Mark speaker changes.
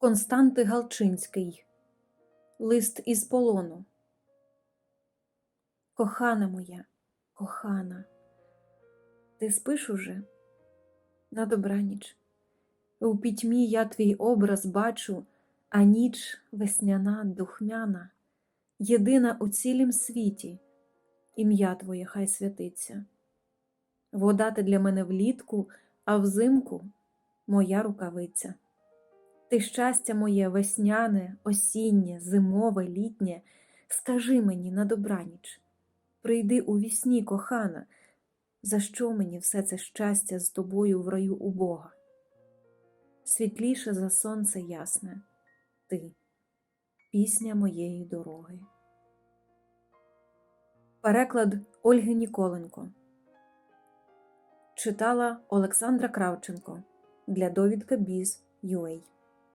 Speaker 1: Константи Галчинський Лист із полону. Кохана моя, кохана, ти спиш уже? На добраніч. У пітьмі я твій образ бачу, а ніч весняна, духмяна, єдина у цілім світі, ім'я твоє хай святиться. Вода ти для мене влітку, а взимку моя рукавиця. Ти щастя моє весняне, осіннє, зимове, літнє, скажи мені на добраніч, прийди у вісні, кохана, за що мені все це щастя з тобою в раю у Бога? Світліше за сонце ясне, ти, пісня моєї дороги. Переклад Ольги Ніколенко. Читала Олександра Кравченко. Для довідка Біз.UA